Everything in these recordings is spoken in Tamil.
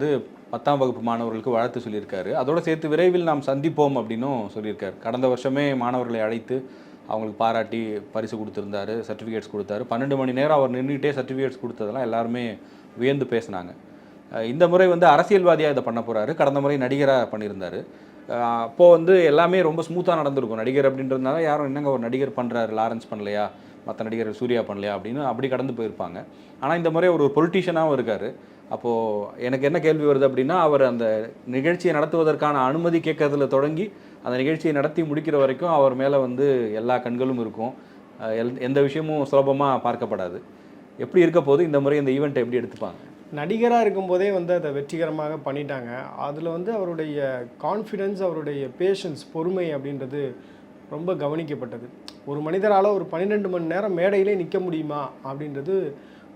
வந்து பத்தாம் வகுப்பு மாணவர்களுக்கு வாழ்த்து சொல்லியிருக்காரு. அதோடு சேர்த்து விரைவில் நாம் சந்திப்போம் அப்படின்னும் சொல்லியிருக்காரு. கடந்த வருஷமே மாணவர்களை அழைத்து அவங்களுக்கு பாராட்டி பரிசு கொடுத்துருந்தாரு சர்டிஃபிகேட்ஸ் கொடுத்தாரு. பன்னெண்டு மணி நேரம் அவர் நின்றுட்டே சர்டிஃபிகேட்ஸ் கொடுத்ததெல்லாம் எல்லாருமே வியந்து பேசினாங்க. இந்த முறை வந்து அரசியல்வாதியாக இதை பண்ண போகிறாரு கடந்த முறை நடிகராக பண்ணியிருந்தார். அப்போது வந்து எல்லாமே ரொம்ப ஸ்மூத்தாக நடந்திருக்கும். நடிகர் அப்படின்றதுனால யாரும் என்னங்க ஒரு நடிகர் பண்ணுறாரு லாரன்ஸ் பண்ணலையா? மற்ற நடிகர் சூர்யா பண்ணலையா? அப்படின்னு அப்படி கடந்து போயிருப்பாங்க. ஆனால் இந்த முறை ஒரு பொலிட்டீஷியனாகவும் இருக்கார். அப்போது எனக்கு என்ன கேள்வி வருது அப்படின்னா அவர் அந்த நிகழ்ச்சியை நடத்துவதற்கான அனுமதி கேட்கறதுல தொடங்கி அந்த நிகழ்ச்சியை நடத்தி முடிக்கிற வரைக்கும் அவர் மேலே வந்து எல்லா கண்களும் இருக்கும். எல் எந்த விஷயமும் சுலபமாக பார்க்கப்படாது. எப்படி இருக்க போது இந்த முறை இந்த ஈவெண்ட்டை எப்படி எடுத்துப்பாங்க? நடிகராக இருக்கும்போதே வந்து அதை வெற்றிகரமாக பண்ணிட்டாங்க. அதில் வந்து அவருடைய கான்ஃபிடென்ஸ் அவருடைய பேஷன்ஸ் பொறுமை அப்படின்றது ரொம்ப கவனிக்கப்பட்டது. ஒரு மனிதரால் ஒரு பன்னிரெண்டு மணி நேரம் மேடையிலே நிற்க முடியுமா அப்படின்றது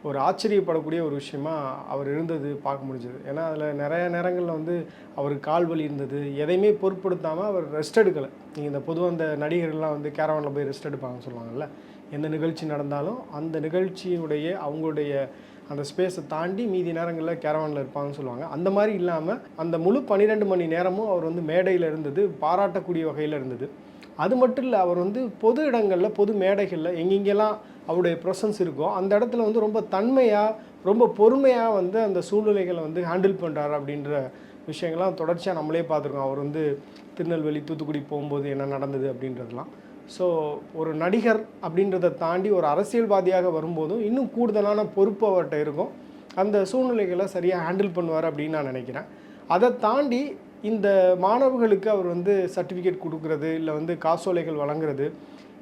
ஒரு ஆச்சரியப்படக்கூடிய ஒரு விஷயமா அவர் இருந்தது பார்க்க முடிஞ்சது. ஏன்னா அதில் நிறைய நேரங்களில் வந்து அவருக்கு கால் வலி இருந்தது. எதையுமே பொருட்படுத்தாமல் அவர் ரெஸ்ட் எடுக்கலை. நீங்கள் இந்த பொதுவாக அந்த நடிகர்கள்லாம் வந்து கேரவனில் போய் ரெஸ்ட் எடுப்பாங்கன்னு சொல்லுவாங்கல்ல எந்த நிகழ்ச்சி நடந்தாலும் அந்த நிகழ்ச்சியினுடைய அவங்களுடைய அந்த ஸ்பேஸை தாண்டி மீதி நேரங்களில் கேரவானில் இருப்பாங்கன்னு சொல்லுவாங்க. அந்த மாதிரி இல்லாமல் அந்த முழு பன்னிரெண்டு மணி நேரமும் அவர் வந்து மேடையில் இருந்தது பாராட்டக்கூடிய வகையில் இருந்தது. அது மட்டும் இல்லை அவர் வந்து பொது இடங்களில் பொது மேடைகளில் எங்கெங்கெல்லாம் அவருடைய ப்ரெசன்ஸ் இருக்கும். அந்த இடத்துல வந்து ரொம்ப தன்மையாக ரொம்ப பொறுமையாக வந்து அந்த சூழ்நிலைகளை வந்து ஹேண்டில் பண்ணுறாரு அப்படின்ற விஷயங்கள்லாம் தொடர்ச்சியாக நம்மளே பார்த்துருக்கோம். அவர் வந்து திருநெல்வேலி தூத்துக்குடி போகும்போது என்ன நடந்தது அப்படின்றதெல்லாம். ஸோ ஒரு நடிகர் அப்படின்றத தாண்டி ஒரு அரசியல்வாதியாக வரும்போதும் இன்னும் கூடுதலான பொறுப்பு அவர்கிட்ட இருக்கும். அந்த சூழ்நிலைகளை சரியாக ஹேண்டில் பண்ணுவார் அப்படின்னு நான் நினைக்கிறேன். அதை தாண்டி இந்த மாணவர்களுக்கு அவர் வந்து சர்டிஃபிகேட் கொடுக்கறது இல்லை வந்து காசோலைகள் வழங்குறது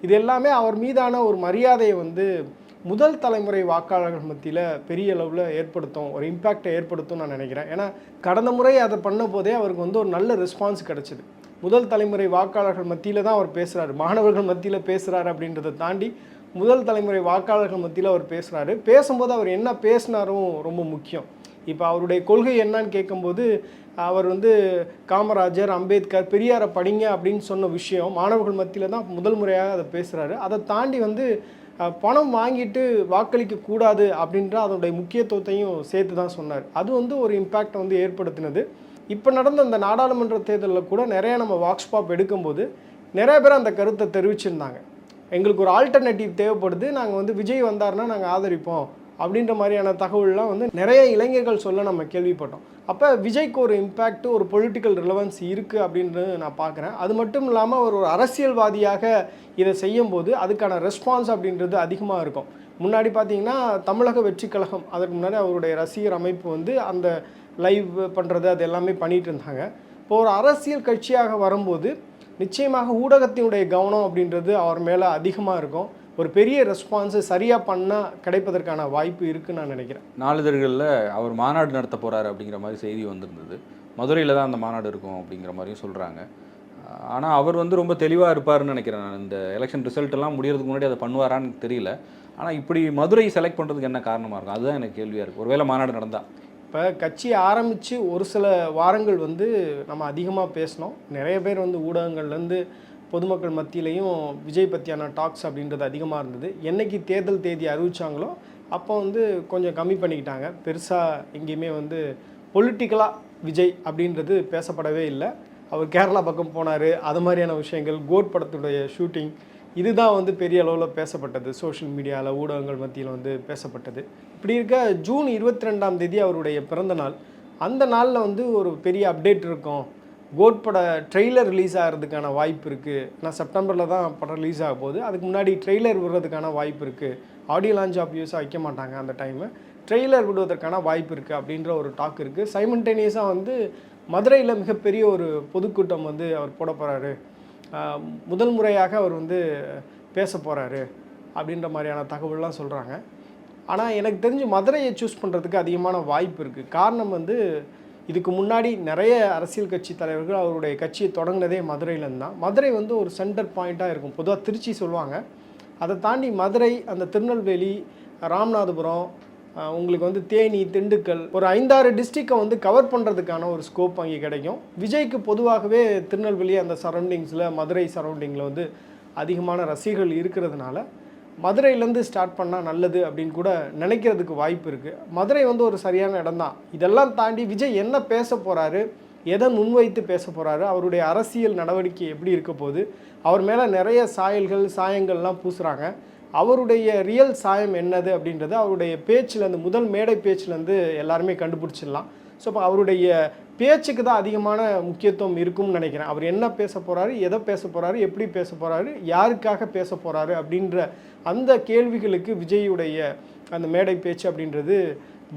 இது எல்லாமே அவர் மீதான ஒரு மரியாதையை வந்து முதல் தலைமுறை வாக்காளர்கள் மத்தியில் பெரிய அளவில் ஏற்படுத்தும் ஒரு இம்பேக்டை ஏற்படுத்தும் நான் நினைக்கிறேன். ஏன்னா கடந்த முறை அதை பண்ண போதே அவருக்கு வந்து ஒரு நல்ல ரெஸ்பான்ஸ் கிடச்சிது. முதல் தலைமுறை வாக்காளர்கள் மத்தியில் தான் அவர் பேசுகிறாரு மாணவர்கள் மத்தியில் பேசுகிறாரு அப்படின்றத தாண்டி முதல் தலைமுறை வாக்காளர்கள் மத்தியில் அவர் பேசுகிறாரு பேசும்போது அவர் என்ன பேசினாரும் ரொம்ப முக்கியம். இப்போ அவருடைய கொள்கை என்னன்னு கேட்கும்போது அவர் வந்து காமராஜர் அம்பேத்கர் பெரியாரை படிங்க அப்படின்னு சொன்ன விஷயம் மாணவர்கள் மத்தியில் தான் முதல் முறையாக அதை பேசுகிறாரு அதை தாண்டி வந்து பணம் வாங்கிட்டு வாக்களிக்க கூடாது அப்படின்ற அதனுடைய முக்கியத்துவத்தையும் சேர்த்து தான் சொன்னார். அது வந்து ஒரு இம்பேக்டை வந்து ஏற்படுத்தினது. இப்போ நடந்த அந்த நாடாளுமன்ற தேர்தலில் கூட நிறைய நம்ம வாக்ஸ்பாப் எடுக்கும்போது நிறைய பேர் அந்த கருத்தை தெரிவிச்சிருந்தாங்க. எங்களுக்கு ஒரு ஆல்டர்னேட்டிவ் தேவைப்படுது நாங்கள் வந்து விஜய் வந்தாருன்னா நாங்கள் ஆதரிப்போம். அப்படின்ற மாதிரியான தகவல்லாம் வந்து நிறைய இளைஞர்கள் சொல்ல நம்ம கேள்விப்பட்டோம். அப்போ விஜய்க்கு ஒரு இம்பேக்ட் ஒரு பொலிட்டிக்கல் ரிலவன்ஸ் இருக்குது அப்படின்றது நான் பார்க்குறேன். அது மட்டும் இல்லாமல் அவர் ஒரு அரசியல்வாதியாக இதை செய்யும்போது அதுக்கான ரெஸ்பான்ஸ் அப்படின்றது அதிகமாக இருக்கும். முன்னாடி பார்த்தீங்கன்னா தமிழக வெற்றி கழகம் அதற்கு முன்னாடி அவருடைய ரசிகர் அமைப்பு வந்து அந்த லைவ் பண்ணுறது அது எல்லாமே பண்ணிகிட்டு இருந்தாங்க. இப்போ ஒரு அரசியல் கட்சியாக வரும்போது நிச்சயமாக ஊடகத்தினுடைய கவனம் அப்படின்றது அவர் மேலே அதிகமாக இருக்கும். ஒரு பெரிய ரெஸ்பான்ஸு சரியாக பண்ணால் கிடைப்பதற்கான வாய்ப்பு இருக்குன்னு நான் நினைக்கிறேன். நாளிதழ்களில் அவர் மாநாடு நடத்த போகிறாரு அப்படிங்கிற மாதிரி செய்தி வந்திருந்தது. மதுரையில் தான் அந்த மாநாடு இருக்கும் அப்படிங்கிற மாதிரியும் சொல்கிறாங்க ஆனால் அவர் வந்து ரொம்ப தெளிவாக இருப்பாருன்னு நினைக்கிறேன் நான். இந்த எலெக்ஷன் ரிசல்ட் எல்லாம் முடியறதுக்கு முன்னாடி அதை பண்ணுவாரான்னு தெரியல. ஆனால் இப்படி மதுரை செலக்ட் பண்ணுறதுக்கு என்ன காரணமாக இருக்கும்? அதுதான் எனக்கு கேள்வியாக இருக்குது ஒருவேளை மாநாடு நடந்தால் இப்போ கட்சி ஆரம்பித்து ஒரு சில வாரங்கள் வந்து நம்ம அதிகமாக பேசினோம் நிறைய பேர் வந்து ஊடகங்கள்லேருந்து பொதுமக்கள் மத்தியிலையும் விஜய் பற்றியான டாக்ஸ் அப்படின்றது அதிகமாக இருந்தது. என்னைக்கு தேர்தல் தேதி அறிவித்தாங்களோ அப்போ வந்து கொஞ்சம் கம்மி பண்ணிக்கிட்டாங்க. பெருசாக எங்கேயுமே வந்து பொலிட்டிக்கலாக விஜய் அப்படின்றது பேசப்படவே இல்லை. அவர் கேரளா பக்கம் போனார் அது மாதிரியான விஷயங்கள் கோட் படத்துடைய ஷூட்டிங் இதுதான் வந்து பெரிய அளவில் பேசப்பட்டது. சோஷியல் மீடியாவில் ஊடகங்கள் மத்தியில் வந்து பேசப்பட்டது. இப்படி இருக்க ஜூன் இருபத்தி ரெண்டாம் தேதி அவருடைய பிறந்த நாள். அந்த நாளில் வந்து ஒரு பெரிய அப்டேட் இருக்கும். கோட் பட ட்ரெய்லர் ரிலீஸ் ஆகிறதுக்கான வாய்ப்பு இருக்குது நான் செப்டம்பரில் தான் படம் ரிலீஸ் ஆக போகுது. அதுக்கு முன்னாடி ட்ரெய்லர் விடுறதுக்கான வாய்ப்பு இருக்குது ஆடியோ லான்ச் ஆஃப் யூஸாக வைக்க மாட்டாங்க அந்த டைமு ட்ரெய்லர் விடுவதற்கான வாய்ப்பு இருக்குது அப்படின்ற ஒரு டாக் இருக்குது சைமன்டேனியஸாக வந்து மதுரையில் மிகப்பெரிய ஒரு பொதுக்கூட்டம் வந்து அவர் போட போகிறாரு முதல் முறையாக அவர் வந்து பேச போகிறாரு அப்படின்ற மாதிரியான தகவல்லாம் சொல்கிறாங்க ஆனால் எனக்கு தெரிஞ்சு மதுரையை சூஸ் பண்ணுறதுக்கு அதிகமான வாய்ப்பு இருக்குது காரணம் வந்து இதுக்கு முன்னாடி நிறைய அரசியல் கட்சி தலைவர்கள் அவருடைய கட்சியை தொடங்கினதே மதுரையிலேருந்து தான். மதுரை வந்து ஒரு சென்டர் பாயிண்ட்டாக இருக்கும். பொதுவாக திருச்சி சொல்லுவாங்க. அதை தாண்டி மதுரை அந்த திருநெல்வேலி ராமநாதபுரம் உங்களுக்கு வந்து தேனி திண்டுக்கல் ஒரு ஐந்தாறு டிஸ்ட்ரிக்டை வந்து கவர் பண்ணுறதுக்கான ஒரு ஸ்கோப் அங்கே கிடைக்கும். விஜய்க்கு பொதுவாகவே திருநெல்வேலி அந்த சரௌண்டிங்ஸில் மதுரை சரௌண்டிங்கில் வந்து அதிகமான ரசிகர்கள் இருக்கிறதுனால மதுரையிலேருந்து ஸ்டார்ட் பண்ணால் நல்லது அப்படின்னு கூட நினைக்கிறதுக்கு வாய்ப்பு இருக்குது மதுரை வந்து ஒரு சரியான இடம் தான். இதெல்லாம் தாண்டி விஜய் என்ன பேச போகிறாரு எதை முன்வைத்து பேச போகிறாரு அவருடைய அரசியல் நடவடிக்கை எப்படி இருக்க போகுது அவர் மேலே நிறைய சாயல்கள் சாயங்கள்லாம் பூசுகிறாங்க அவருடைய ரியல் சாயம் என்னது அப்படின்றது அவருடைய பேச்சுலேருந்து முதல் மேடை பேச்சுலேருந்து எல்லாருமே கண்டுபிடிச்சிடலாம். ஸோ இப்போ அவருடைய பேச்சுக்கு தான் அதிகமான முக்கியத்துவம் இருக்கும்னு நினைக்கிறேன். அவர் என்ன பேச போகிறாரு எதை பேச போகிறாரு எப்படி பேச போகிறாரு யாருக்காக பேச போகிறாரு அப்படின்ற அந்த கேள்விகளுக்கு விஜயுடைய அந்த மேடை பேச்சு அப்படின்றது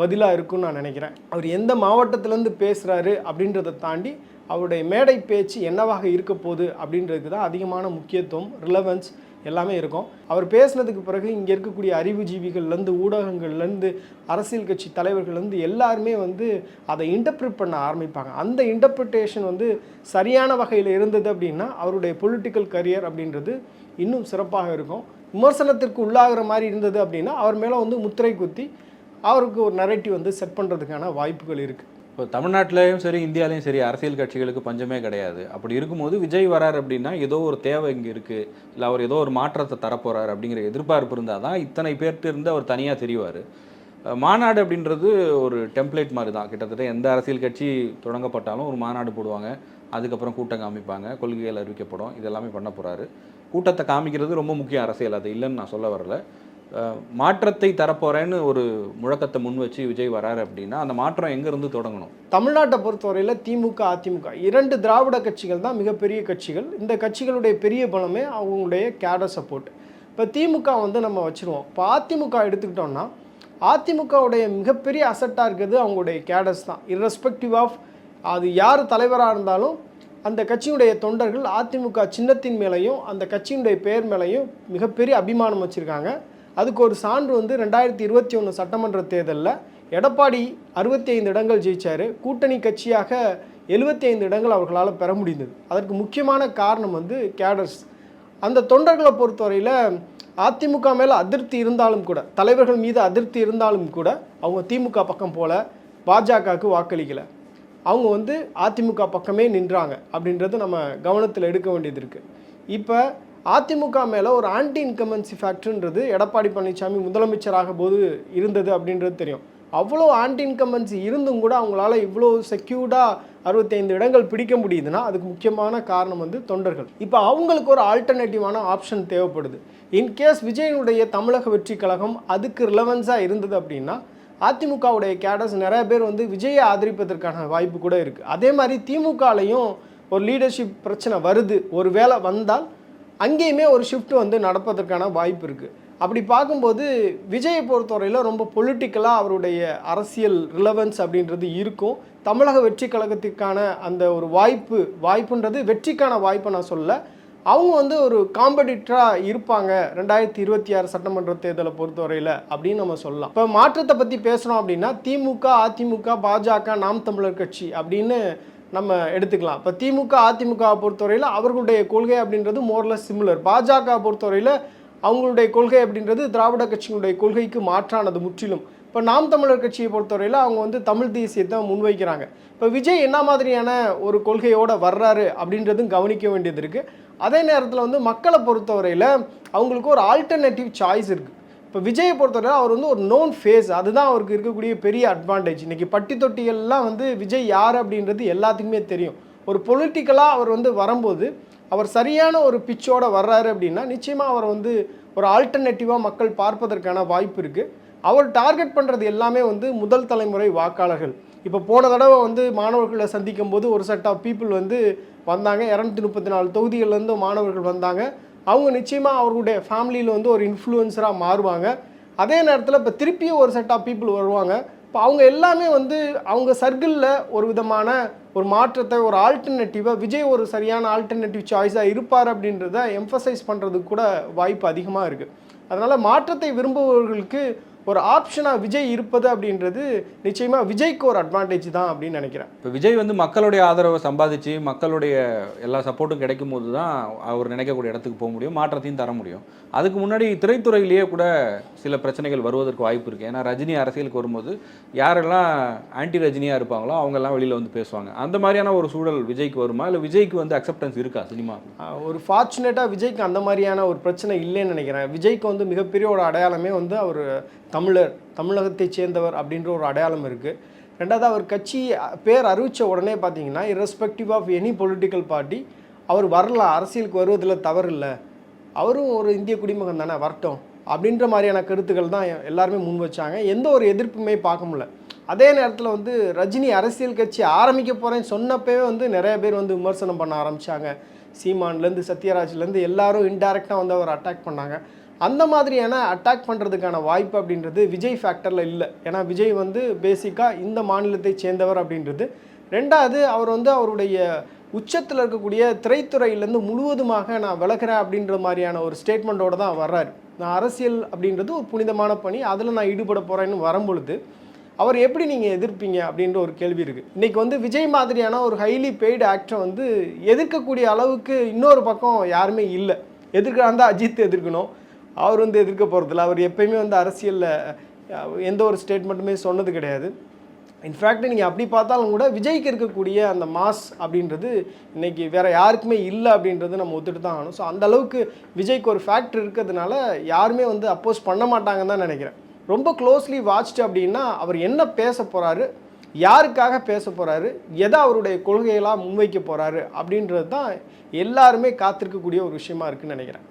பதிலாக இருக்கும்னு நான் நினைக்கிறேன். அவர் எந்த மாவட்டத்திலேருந்து பேசுகிறாரு அப்படின்றத தாண்டி அவருடைய மேடை பேச்சு என்னவாக இருக்க போகுது அப்படின்றதுக்கு தான் அதிகமான முக்கியத்துவம் ரிலவன்ஸ் எல்லாமே இருக்கும். அவர் பேசினதுக்கு பிறகு இங்கே இருக்கக்கூடிய அறிவுஜீவிகள்லேருந்து ஊடகங்கள்லேருந்து அரசியல் கட்சி தலைவர்கள்லேருந்து எல்லாருமே வந்து அதை இன்டர்பிரிட் பண்ண ஆரம்பிப்பாங்க. அந்த இன்டர்பிரிட்டேஷன் வந்து சரியான வகையில் இருந்தது அப்படின்னா அவருடைய பொலிட்டிக்கல் கரியர் அப்படின்றது இன்னும் சிறப்பாக இருக்கும். விமர்சனத்திற்கு உள்ளாகிற மாதிரி இருந்தது அப்படின்னா அவர் மேலே வந்து முத்திரை குத்தி அவருக்கு ஒரு நரேட்டிவ் வந்து செட் பண்ணுறதுக்கான வாய்ப்புகள் இருக்குது இப்போ தமிழ்நாட்டிலையும் சரி இந்தியாலையும் சரி அரசியல் கட்சிகளுக்கு பஞ்சமே கிடையாது. அப்படி இருக்கும்போது விஜய் வரார் அப்படின்னா ஏதோ ஒரு தேவை இங்கே இருக்குது இல்லை அவர் ஏதோ ஒரு மாற்றத்தை தரப்போகிறார் அப்படிங்கிற எதிர்பார்ப்பு இருந்தால் தான் இத்தனை பேர்கிட்ட இருந்து அவர் தனியாக தெரிவார். மாநாடு அப்படின்றது ஒரு டெம்ப்ளேட் மாதிரி தான். கிட்டத்தட்ட எந்த அரசியல் கட்சி தொடங்கப்பட்டாலும் ஒரு மாநாடு போடுவாங்க. அதுக்கப்புறம் கூட்டம் காமிப்பாங்க. கொள்கைகள் அறிவிக்கப்படும். இதெல்லாமே பண்ண போகிறாரு கூட்டத்தை காமிக்கிறது ரொம்ப முக்கியம் அரசியல். அது இல்லைன்னு நான் சொல்ல வரல. மாற்றத்தை தரப்போறேன்னு ஒரு முழக்கத்தை முன் வச்சு விஜய் வராரு அப்படின்னா அந்த மாற்றம் எங்கேருந்து தொடங்கணும்? தமிழ்நாட்டை பொறுத்தவரையில் திமுக அதிமுக இரண்டு திராவிட கட்சிகள் தான் மிகப்பெரிய கட்சிகள். இந்த கட்சிகளுடைய பெரிய பலமே அவங்களுடைய கேடர் சப்போர்ட். இப்போ திமுக வந்து நம்ம வச்சுருவோம். இப்போ அதிமுக எடுத்துக்கிட்டோம்னா அதிமுகவுடைய மிகப்பெரிய அசட்டாக இருக்கிறது அவங்களுடைய கேடர்ஸ் தான். Irrespective ஆஃப் அது யார் தலைவராக இருந்தாலும் அந்த கட்சியுடைய தொண்டர்கள் அதிமுக சின்னத்தின் மேலேயும் அந்த கட்சியினுடைய பெயர் மேலேயும் மிகப்பெரிய அபிமானம் வச்சுருக்காங்க. அதுக்கு ஒரு சான்று வந்து ரெண்டாயிரத்தி இருபத்தி ஒன்று சட்டமன்ற தேர்தலில் எடப்பாடி அறுபத்தி ஐந்து இடங்கள் ஜெயித்தார் கூட்டணி கட்சியாக எழுபத்தி ஐந்து இடங்கள் அவர்களால் பெற முடிந்தது. அதற்கு முக்கியமான காரணம் வந்து கேடர்ஸ். அந்த தொண்டர்களை பொறுத்தவரையில் அதிமுக மேலே அதிருப்தி இருந்தாலும் கூட தலைவர்கள் மீது அதிருப்தி இருந்தாலும் கூட அவங்க திமுக பக்கம் போல பாஜகவுக்கு வாக்களிக்கலை. அவங்க வந்து அதிமுக பக்கமே நின்றாங்க அப்படின்றது நம்ம கவனத்தில் எடுக்க வேண்டியது இருக்குது இப்போ அதிமுக மேலே ஒரு ஆன்டி இன்கமன்சி ஃபேக்டர்ன்றது எடப்பாடி பழனிசாமி முதலமைச்சராக போது இருந்தது அப்படின்றது தெரியும். அவ்வளோ ஆன்டி இன்கமன்சி இருந்தும் கூட அவங்களால இவ்வளோ செக்யூர்டாக அறுபத்தைந்து இடங்கள் பிடிக்க முடியுதுன்னா அதுக்கு முக்கியமான காரணம் வந்து தொண்டர்கள். இப்போ அவங்களுக்கு ஒரு ஆல்டர்னேட்டிவான ஆப்ஷன் தேவைப்படுது. இன்கேஸ் விஜயனுடைய தமிழக வெற்றி கழகம் அதுக்கு ரிலவன்ஸாக இருந்தது அப்படின்னா அதிமுகவுடைய கேடர்ஸ் நிறைய பேர் வந்து விஜயை ஆதரிப்பதற்கான வாய்ப்பு கூட இருக்குது அதே மாதிரி திமுகலையும் ஒரு லீடர்ஷிப் பிரச்சனை வருது. ஒரு வேளை வந்தால் அங்கேயுமே ஒரு ஷிஃப்ட் வந்து நடப்பதற்கான வாய்ப்பு இருக்குது அப்படி பார்க்கும்போது விஜயை பொறுத்தவரையில் ரொம்ப பொலிட்டிக்கலாக அவருடைய அரசியல் ரிலவன்ஸ் அப்படின்றது இருக்கும். தமிழக வெற்றி கழகத்திற்கான அந்த ஒரு வாய்ப்பு வாய்ப்புன்றது வெற்றிக்கான வாய்ப்பை நான் சொல்ல அவங்க வந்து ஒரு காம்படிட்டராக இருப்பாங்க ரெண்டாயிரத்தி இருபத்தி ஆறு சட்டமன்ற தேர்தலை பொறுத்தவரையில் அப்படின்னு நம்ம சொல்லலாம். இப்போ மாற்றத்தை பற்றி பேசுகிறோம் அப்படின்னா திமுக அதிமுக பாஜக நாம் தமிழர் கட்சி அப்படின்னு நம்ம எடுத்துக்கலாம். இப்போ திமுக அதிமுக பொறுத்தவரையில் அவர்களுடைய கொள்கை அப்படின்றது மோர்லெஸ் சிமிலர் பாஜக பொறுத்தவரையில் அவங்களுடைய கொள்கை அப்படின்றது திராவிட கட்சியினுடைய கொள்கைக்கு மாற்றானது முற்றிலும். இப்போ நாம் தமிழர் கட்சியை பொறுத்தவரையில் அவங்க வந்து தமிழ் தேசியத்தை முன்வைக்கிறாங்க. இப்போ விஜய் என்ன மாதிரியான ஒரு கொள்கையோடு வர்றாரு அப்படின்றதும் கவனிக்க வேண்டியது இருக்குது அதே நேரத்தில் வந்து மக்களை பொறுத்தவரையில் அவங்களுக்கு ஒரு ஆல்டர்னேட்டிவ் சாய்ஸ் இருக்குது இப்போ விஜயை பொறுத்தவரை அவர் வந்து ஒரு நோன் ஃபேஸ் அதுதான் அவருக்கு இருக்கக்கூடிய பெரிய அட்வான்டேஜ் இன்றைக்கி பட்டி தொட்டிகள்லாம் வந்து விஜய் யார் அப்படின்றது எல்லாத்துக்குமே தெரியும். ஒரு பொலிட்டிக்கலாக அவர் வந்து வரும்போது அவர் சரியான ஒரு பிச்சோடு வர்றாரு அப்படின்னா நிச்சயமாக அவர் வந்து ஒரு ஆல்டர்னேட்டிவாக மக்கள் பார்ப்பதற்கான வாய்ப்பு இருக்குது அவர் டார்கெட் பண்ணுறது எல்லாமே வந்து முதல் தலைமுறை வாக்காளர்கள். இப்போ போன தடவை வந்து மாணவர்களை சந்திக்கும் போது ஒரு செட் ஆஃப் பீப்புள் வந்து வந்தாங்க. இரநூத்தி முப்பத்தி நாலு தொகுதிகள்லேருந்து மாணவர்கள் வந்தாங்க. அவங்க நிச்சயமாக அவர்களுடைய ஃபேமிலியில் வந்து ஒரு இன்ஃப்ளூயன்சராக மாறுவாங்க. அதே நேரத்தில் இப்போ திருப்பியும் ஒரு செட் ஆஃப் பீப்புள் வருவாங்க. இப்போ அவங்க எல்லாமே வந்து அவங்க சர்க்கிளில் ஒரு விதமான ஒரு மாற்றத்தை ஒரு ஆல்டர்னேட்டிவாக விஜய் ஒரு சரியான ஆல்டர்னேட்டிவ் சாய்ஸாக இருப்பார் அப்படின்றத எம்ஃபசைஸ் பண்ணுறதுக்கு கூட வாய்ப்பு அதிகமாக இருக்குது அதனால் மாற்றத்தை விரும்புபவர்களுக்கு ஒரு ஆப்ஷனாக விஜய் இருப்பது அப்படின்றது நிச்சயமாக விஜய்க்கு ஒரு அட்வான்டேஜ் தான் அப்படின்னு நினைக்கிறேன். இப்போ விஜய் வந்து மக்களுடைய ஆதரவை சம்பாதிச்சு மக்களுடைய எல்லா சப்போர்ட்டும் கிடைக்கும் போது தான் அவர் நினைக்கக்கூடிய இடத்துக்கு போக முடியும் மாற்றத்தையும் தர முடியும். அதுக்கு முன்னாடி திரைத்துறையிலேயே கூட சில பிரச்சனைகள் வருவதற்கு வாய்ப்பு இருக்குது ஏன்னா ரஜினி அரசியலுக்கு வரும்போது யாரெல்லாம் ஆன்டி ரஜினியாக இருப்பாங்களோ அவங்கெல்லாம் வெளியில் வந்து பேசுவாங்க. அந்த மாதிரியான ஒரு சூழல் விஜய்க்கு வருமா? இல்லை விஜய்க்கு வந்து அக்செப்டன்ஸ் இருக்கா சினிமா ஒரு ஃபார்ச்சுனேட்டாக விஜய்க்கு அந்த மாதிரியான ஒரு பிரச்சனை இல்லைன்னு நினைக்கிறேன். விஜய்க்கு வந்து மிகப்பெரிய ஒரு அடையாளமே வந்து அவர் தமிழர் தமிழகத்தைச் சேர்ந்தவர் அப்படின்ற ஒரு அடையாளம் இருக்குது ரெண்டாவது அவர் கட்சி பேர் அறிவித்த உடனே பார்த்தீங்கன்னா irrespective of any political party அவர் வரலாம் அரசியலுக்கு வருவதில் தவறு இல்லை. அவரும் ஒரு இந்திய குடிமகன் தானே வரட்டும் அப்படின்ற மாதிரியான கருத்துக்கள் தான் எல்லாருமே முன் வச்சாங்க. எந்த ஒரு எதிர்ப்புமே பார்க்க முடியல. அதே நேரத்தில் வந்து ரஜினி அரசியல் கட்சி ஆரம்பிக்க போகிறேன்னு சொன்னப்பவே வந்து நிறைய பேர் வந்து விமர்சனம் பண்ண ஆரம்பித்தாங்க சீமான்லேருந்து சத்யராஜ்லேருந்து எல்லாரும் இன்டைரக்டாக வந்து அவர் அட்டாக் பண்ணாங்க. அந்த மாதிரியான அட்டாக் பண்ணுறதுக்கான வாய்ப்பு அப்படின்றது விஜய் ஃபேக்டரில் இல்லை. ஏன்னா விஜய் வந்து பேசிக்காக இந்த மாநிலத்தை சேர்ந்தவர் அப்படின்றது. ரெண்டாவது அவர் வந்து அவருடைய உச்சத்தில் இருக்கக்கூடிய திரைத்துறையிலேருந்து முழுவதுமாக நான் விலகிறேன் அப்படின்ற மாதிரியான ஒரு ஸ்டேட்மெண்ட்டோட தான் வர்றாரு. நான் அரசியல் அப்படின்றது ஒரு புனிதமான பணி. அதில் நான் ஈடுபட போகிறேன்னு வரும்பொழுது அவர் எப்படி நீங்கள் எதிர்ப்பீங்க அப்படின்ற ஒரு கேள்வி இருக்குது இன்றைக்கி வந்து விஜய் மாதிரியான ஒரு ஹைலி பெய்டு ஆக்டரை வந்து எதிர்க்கக்கூடிய அளவுக்கு இன்னொரு பக்கம் யாருமே இல்லை. எதிர்க்க அந்த அஜித் எதிர்க்கணும். அவர் வந்து எதிர்க்க போகிறதில்ல அவர் எப்பயுமே வந்து அரசியலில் எந்த ஒரு ஸ்டேட்மெண்ட்டுமே சொன்னது கிடையாது. இன்ஃபேக்ட் நீங்கள் அப்படி பார்த்தாலும் கூட விஜய்க்கு இருக்கக்கூடிய அந்த மாஸ் அப்படின்றது இன்றைக்கி வேறு யாருக்குமே இல்லை அப்படின்றது நம்ம ஒத்துட்டு தான் ஆகணும். ஸோ அந்தளவுக்கு விஜய்க்கு ஒரு ஃபேக்டர் இருக்கிறதுனால யாருமே வந்து அப்போஸ் பண்ண மாட்டாங்கன்னு தான் நினைக்கிறேன். ரொம்ப க்ளோஸ்லி வாட்ச்டு அப்படின்னா அவர் என்ன பேச போகிறாரு யாருக்காக பேச போகிறாரு எதை அவருடைய கொள்கைகளாக முன்வைக்க போகிறாரு அப்படின்றது தான் எல்லாருமே காத்திருக்கக்கூடிய ஒரு விஷயமா இருக்குன்னு நினைக்கிறேன்.